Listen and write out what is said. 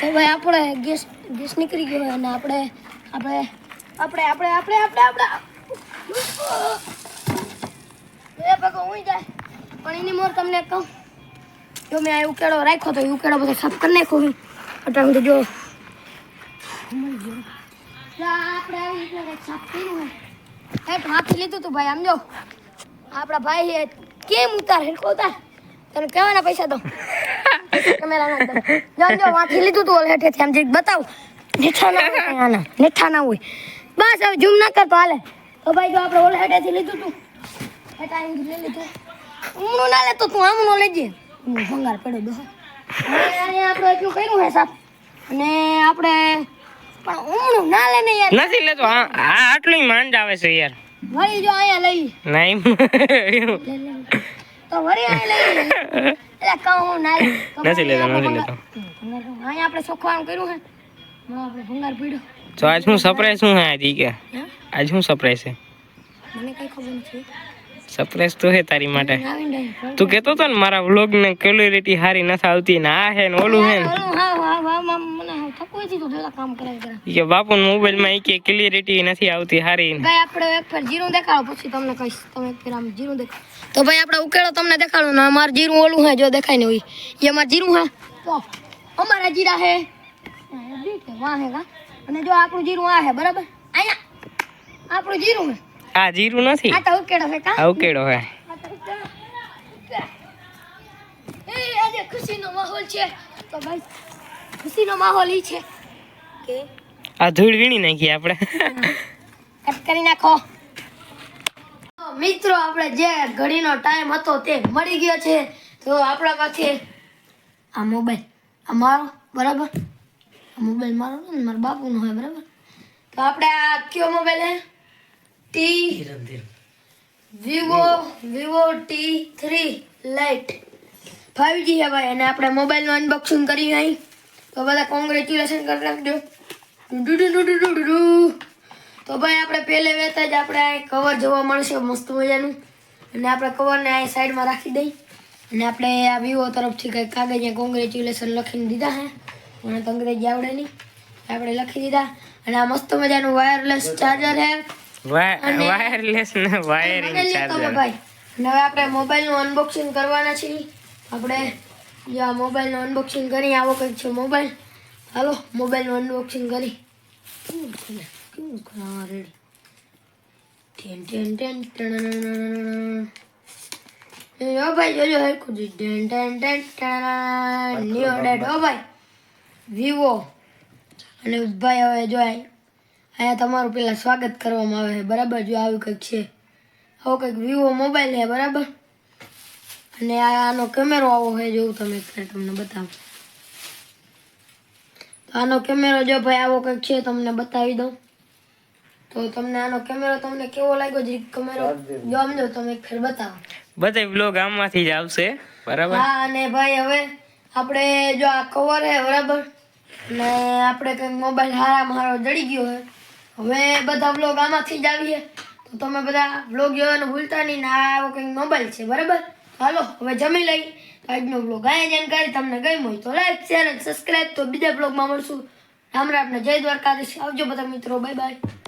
તો આપણે gas gas નીકળી ગયો અને આપણે આપણે આપણે આપણે આપણે આપણે જાય. પણ એની મોર તમને કહું, જો આ ઉકેડો રાખ્યો તો એ ઉકેડો બધો સાફ કરી નાખ્યો હું. અત્યાર સુધી જો. આપણે હાથી લીધું તું ભાઈ, આમ જો. આપણા ભાઈ કેમ ઉતાર હેરકો ઉતાર. તને કહેવાના પૈસા દો કેમેરા જો જો વાંથી લીધું તું ઓલે હેઠેથી આમ જરીક બતાવ નેઠા ના હોય. આના. નેઠા ના હોય. બસ હવે ઝૂમ ના કરતો હાલે. તો ભાઈ જો આપણે ઓલે હેઠેથી લીધું તું. હેઠા અહીં લઈ લીધું. હમણું ના લેતો તું આમણું લેજે હું ભંગાર પડ્યો દો. આપણે એટલું કર્યું હે સાહેબ અને આપણે પણ હમણું ના લે ને યાર. નથી લેતો હા આ આટલું માંડ આવે છે યાર. વળી જો અહીંયા લઈ. નહીં. તો વળી અહીંયા લઈ. એટલે કહું ના નથી લેતા નથી લેતા. અહીંયા આપણે સોખવાનું કર્યું હે આપણે ભંગાર પીડ્યો. તો આજ હું સરપ્રાઈઝ શું હે આજ કે? આજ શું સરપ્રાઈઝ છે? મને કઈ ખબર નથી. સરપ્રાઈઝ તો હે તારી માટે આવીને ડાયરેક્ટ. તું કહેતો હતો ને મારા વ્લોગ ને ક્વોલિટી સારી નથી આવતી ને આ હે ને ઓલું હે ને ઓલું હા હા હા હા, મને હાવ થકવું હતી તો પેલા કામ કરે કરે ઈ કે બાપુ મોબાઈલમાં ઈ કે ક્લિયરિટી નથી આવતી સારી ભાઈ આપણે એક ફેર જીરું દેખાડો પછી તમને કહીશ તમે એક ફેર આમ જીરું દેખાડો તો ભાઈ આપણે ઉકેળો તમને દેખાડો ને અમારું જીરું ઓલું હે જો દેખાય ને હોય એ અમારું જીરું હે તો અમારા જીરા હે વાહ હે કા અને જો આપણું જીરું આ હે બરાબર આયા આપણું જીરું હે આ જીરું નથી? આ તો હે કા? ઉકેડો હે. આ તો ઉકેળો. એ આજે ખુશીનો માહોલ છે. તો ભાઈ ખુશીનો માહોલ ઈ છે કે આ ધૂળ વીણી નાખી આપણે. કટ કરી નાખો. મિત્રો આપણે જે ઘડીનો ટાઈમ હતો તે મળી ગયો છે. તો આપણા પાસે આ મોબાઈલ આ મારો બરાબર? આ મોબાઈલ મારો ને મારા બાપુનો હોય બરાબર? તો આપણે આ કયો મોબાઈલ હે? T. Vivo Vivo T three lite five G હે ભાઈ, અને આપણે મોબાઈલનું અનબોક્સિંગ કરી અહીં. તો બધા કોંગ્રેચ્યુલેશન કરી નાખજો. તો ભાઈ, આપણે પહેલે વહેતા જ આપણે આ કવર જોવા મળશે મસ્ત મજાનું. અને આપણે કવરને આ સાઈડમાં રાખી દઈ. અને આપણે આ વિવો તરફથી કંઈક કાગળિયા કોંગ્રેચ્યુલેશન લખીને દીધા હે મને તો અંગ્રેજી આવડે નહીં. આપણે લખી દીધા. અને આ મસ્ત મજાનું વાયરલેસ ચાર્જર હે વાયરલેસ ને વાયરિંગ ચાર્જર ભાઈ હવે આપણે મોબાઈલનું અનબોક્સિંગ કરવાના છીએ આપણે જો આ મોબાઈલનું અનબોક્સિંગ કરી આવો કંઈક છે મોબાઈલ હાલો મોબાઈલનું અનબોક્સિંગ કરી કેવું રેડી ટેન ટેન ટેન ભાઈ જોજો હરખું જ. ટેન ટેન ટેન ટણણણ. ન્યુ અપડેટ હો ભાઈ વિવો અને ભાઈ હવે જો આ- અહીંયા તમારું પેલા સ્વાગત કરવામાં આવે છે. બરાબર? જો આવ્યું કંઈક છે. આવો કંઈક વિવો મોબાઈલ છે બરાબર? અને આનો કેમેરો આવો છે જોઉં તમે તમને બતાવું. તો આનો કેમેરો જો ભાઈ આવો કંઈક છે તમને બતાવી દઉં. તો તમને આનો કેમેરો તમને કેવો લાગ્યો જે કેમેરો? જો તમે એક ફેર બતાવો. બધા વ્લોગ આમાંથી જ આવશે બરાબર? હા અને ભાઈ હવે આપણે જો આ કવર હે બરાબર? ને આપણે કંઈક મોબાઈલ હારા મારો જડી ગયો છે. હવે બધા વ્લોગ આમાંથી જ આવીએ. તો તમે બધા વ્લોગ જોવાનું ભૂલતા નહીં ને આવો કંઈક મોબાઈલ છે, બરાબર? હાલો, હવે જમી લઈ. આજનો બ્લોગ આ જાણકારી તમને ગઈ હોય તો લાઈક શેર અને સબસ્ક્રાઈબ તો બીજા બ્લોગમાં મળશું. રામ રામને જય દ્વારકાધીશ. આવજો બધા મિત્રો. Bye bye